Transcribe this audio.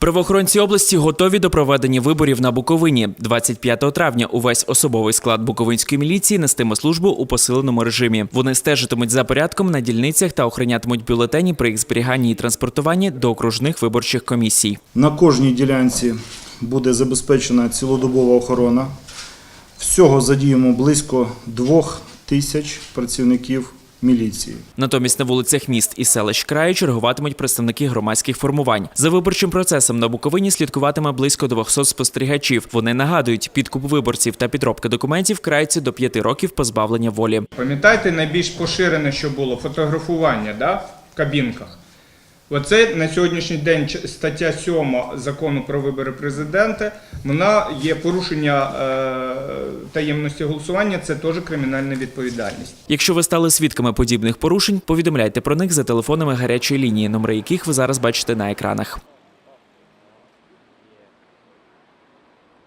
Правоохоронці області готові до проведення виборів на Буковині. 25 травня увесь особовий склад Буковинської міліції нестиме службу у посиленому режимі. Вони стежитимуть за порядком на дільницях та охоронятимуть бюлетені при їх зберіганні і транспортуванні до окружних виборчих комісій. На кожній ділянці буде забезпечена цілодобова охорона. Всього задіємо близько двох тисяч працівників міліції. Натомість на вулицях міст і селищ краю чергуватимуть представники громадських формувань. За виборчим процесом на Буковині слідкуватиме близько 200 спостерігачів. Вони нагадують, підкуп виборців та підробка документів краються до 5 років позбавлення волі. Пам'ятаєте, найбільш поширене, що було фотографування да, в кабінках. Оце на сьогоднішній день стаття 7 закону про вибори президента. Вона є порушення е, таємності голосування, це теж кримінальна відповідальність. Якщо ви стали свідками подібних порушень, повідомляйте про них за телефонами гарячої лінії, номери яких ви зараз бачите на екранах.